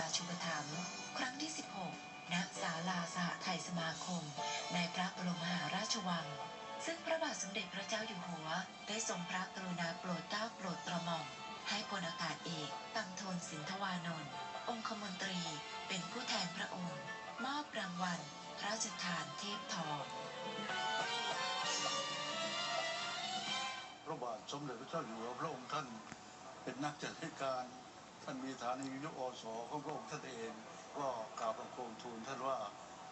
ราชุปถัมภ์ครั้งที่ 16 ณ ศาลาสหไทยสมาคม ในพระบรมมหาราชวัง ซึ่งพระบาทสมเด็จพระเจ้าอยู่หัว ได้ทรงพระกรุณาโปรดเกล้าโปรดกระหม่อม ให้พลอากาศเอกตังโทนสินทวานนท์องคมนตรีเป็นผู้แทนพระองค์ มอบรางวัลพระราชทานเทพทองพระบาทสมเด็จพระเจ้าอยู่หัวพระองค์ท่านเป็นนักจัดให้การ ท่านมีฐานีวิทยุอสของพระองค์ท่านเองก็กราบบังคมทูลท่านว่า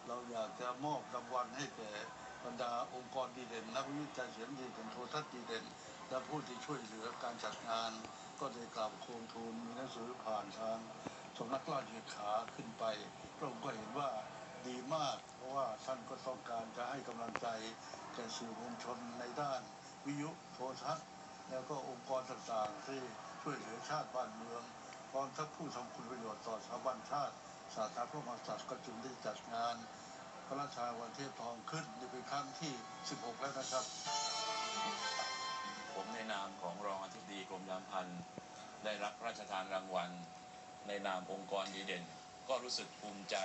เราอยากจะมอบรางวัลให้แก่บรรดาองค์กรดีเด่นนักวิจัยเสียงดีเด่นโทรทัศน์ดีเด่น และผู้ที่ช่วยเหลือการจัดงาน ก็ได้กราบบังคมทูลมีหนังสือผ่านทางสำนักราชเลขาขึ้นไปพระองค์ก็เห็นว่าดีมาก เพราะว่าท่านก็ต้องการจะให้กำลังใจแก่สื่อมวลชนในด้าน วิทยุโทรทัศน์ แล้วก็องค์กรต่างๆที่ช่วยเหลือชาติบ้านเมือง พร้อมทั้งผู้ทำคุณประโยชน์ต่อสถาบันชาติสาธารณพระมหากษัตริย์ก็จึงได้จัดงาน พระราชาวันเทพทองขึ้นนี่เป็นครั้งที่ 16 แล้วนะครับ ผมในนามของรองอธิบดีกรมยามพันธ์ได้รับพระราชทานรางวัล ในนามองค์กรดีเด่น ก็รู้สึกภูมิใจ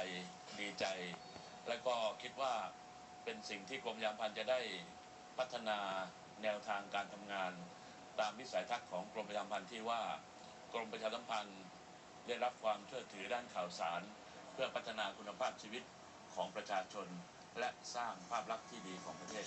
ดีใจ และก็คิดว่าเป็นสิ่งที่กรมยามพันธ์จะได้พัฒนาแนวทางการทำงาน ตามวิสัยทัศน์ของกรมประชามพันธ์ที่ว่า รมประชาสัมพันธ์ได้รับความเชื่อถือด้านข่าวสาร เพื่อพัฒนาคุณภาพชีวิตของประชาชน และสร้างภาพลักษณ์ที่ดีของประเทศ